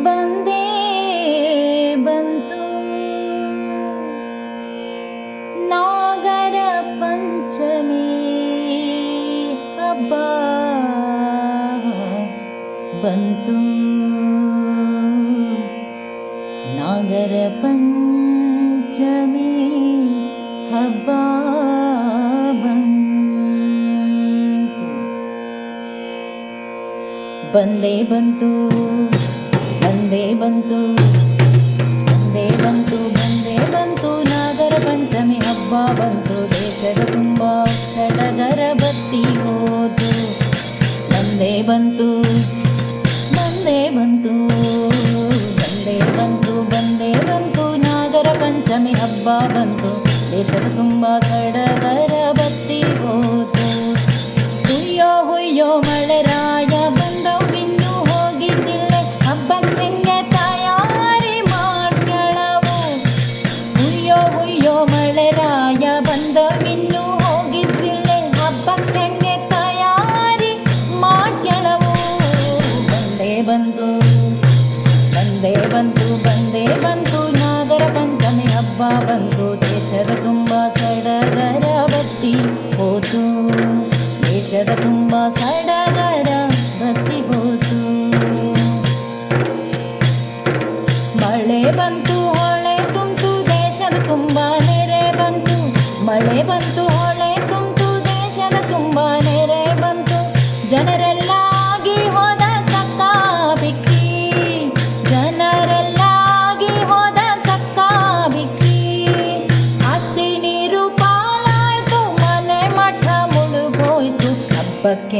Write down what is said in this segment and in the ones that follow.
ಬಂದೇ ಬಂತು. ನಾಗರ ಪಂಚಮಿ ಹಬ್ಬ ಬಂತು. ನಾಗರ ಪಂಚಮಿ ಬಂತು. ಬಂದೇ ಬಂತು. ಬಂದೇ ಬಂತು ಬಂದೇ ಬಂತು ಬಂದೇ ಬಂತು. ನಾಗರ ಪಂಚಮಿ ಹಬ್ಬ ಬಂತು, ದೇಶದ ತುಂಬ ಸಡಗರ ಬತ್ತಿ ಹೋದು ಬಂದೇ ಬಂತು ಬಂದೇ ಬಂತು ಬಂದೇ ಬಂತು ಬಂದೇ ಬಂತು. ನಾಗರ ಪಂಚಮಿ ಹಬ್ಬ ಬಂತು, ದೇಶದ ತುಂಬ ಸಡಗರ ಬತ್ತಿ ಹೋತು. ಹುಯ್ಯೋ ಹುಯ್ಯೋ ಮಳೆರಾಯ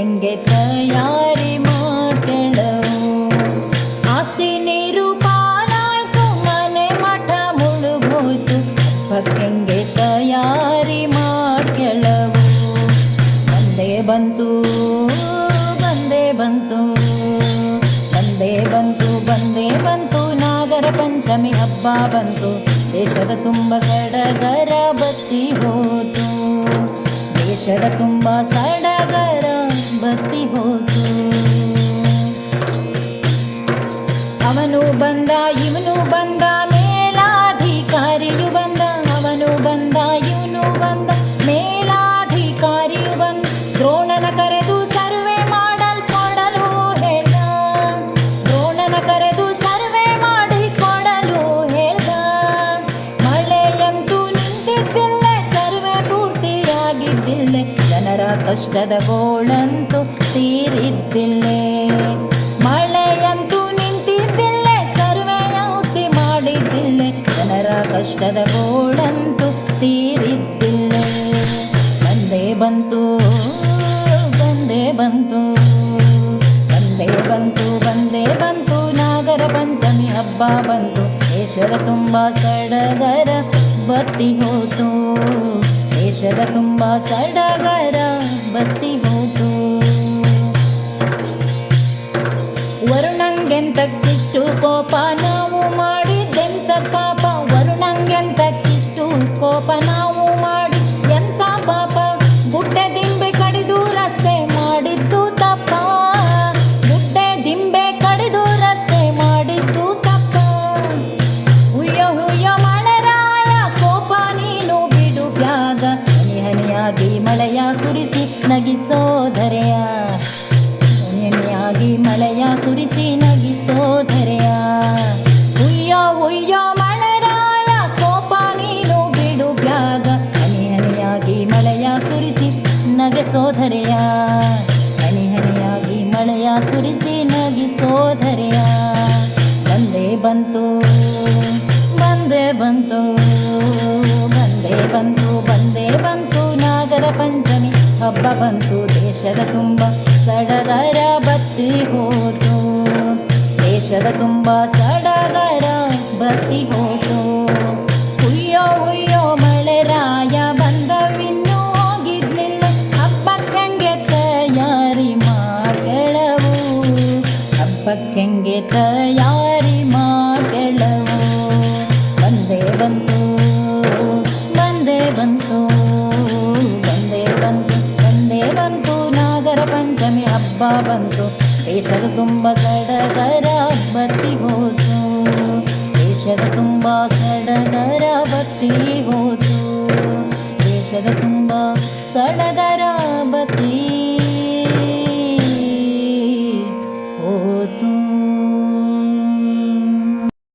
ಹಬ್ಬಕ್ಕೆಂಗೆ ತಯಾರಿ ಮಾಡ್ಕೊಳ್ಳವು ಆಸ್ತಿ ನೀರು ಪಾಲಾಯ್ತು ಮನೆ ಮಠ ಮುಳುಗೋಯ್ತು ಹಬ್ಬಕ್ಕೆಂಗೆ ತಯಾರಿ ಮಾಡ್ಕೆಳವು ಬಂದೇ ಬಂತು ಬಂದೇ ಬಂತು ಬಂದೇ ಬಂತು ಬಂದೇ ಬಂತು, ನಾಗರ ಪಂಚಮಿ ಹಬ್ಬ ಬಂತು, ದೇಶದ ತುಂಬ ಸಡಗರ ಬತ್ತಿ ಹೋತು. ದೇಶದ ತುಂಬ ಸಡಗರ ಬತ್ತಿ ಹೋತು. ಕಷ್ಟದ ಗೋಳಂತೂ ತೀರಿದ್ದಿಲ್ಲ. ಮಳೆಯಂತೂ ನಿಂತಿದ್ದಿಲ್ಲ ಉತ್ತಿ ಮಾಡಿದ್ದಿಲ್ಲ. ಜನರ ಕಷ್ಟದ ಗೋಳಂತೂ ತೀರಿದ್ದಿಲ್ಲ. ಬಂದೇ ಬಂತು ಬಂದೇ ಬಂತು ಬಂದೇ ಬಂತು ಬಂದೇ ಬಂತು. ನಾಗರ ಪಂಚಮಿ ಹಬ್ಬ ಬಂತು ದೇಶದ ತುಂಬ ಸಡಗರ ಬತ್ತಿ ಹೋತು. ದೇಶದ ತುಂಬ ಸಡಗರ ಬತ್ತಿ ಹೋತು. ವರುಣಂಗೆಂತಕ್ಕಿಷ್ಟು ಕೋಪ ನಾವು ಮಾಡಿದ್ದೆಂತ ಪಾಪ ಮಳೆಯ ಸುರಿಸಿ ನಗಿಸೋದರೆಯ ಉಯ್ಯ ಉಯ್ಯ ಮಳೆರಾಯ, ಕೋಪ ನೀನು ಬಿಡು ಬ್ಯಾಗ. ಹನಿ ಹನಿಯಾಗಿ ಮಳೆಯ ಸುರಿಸಿ ನಗಿಸೋದರೆಯ ಹನಿ ಹನಿಯಾಗಿ ಮಳೆಯ ಸುರಿಸಿ ನಗಿಸೋದರೆಯ ಬಂದೇ ಬಂತು ಬಂದೇ ಬಂತು ಬಂದೇ ಬಂತು ಬಂದೇ ಬಂತು. ನಾಗರ ಪಂಚಮಿ ಹಬ್ಬ ಬಂತು, ದೇಶದ ತುಂಬ ಬತ್ತಿ ಹೋತು. ದೇಶದ ತುಂಬ ಸಡಗರ ಬತ್ತಿ ಹೋತು. ಹುಯ್ಯೋ ಹುಯ್ಯೋ ಮಳೆರಾಯ ಬಂದವಿನ್ನೂ ಹೋಗಿದ್ಲಿಲ್ಲ. ಹಬ್ಬಕ್ಕಂಗೆ ತಯಾರಿ ಮಾಡ್ಗಳವು ಹಬ್ಬಕ್ಕೆಂಗೆ ತಯಾರಿ ಹೋತು ದೇಶದ ತುಂಬ ಸಡಗರ ಬತ್ತಿ ಹೋತು ದೇಶದ ತುಂಬ ಸಡಗರ ಬತ್ತಿ ಹೋತು ದೇಶದ ತುಂಬ ಸಡಗರ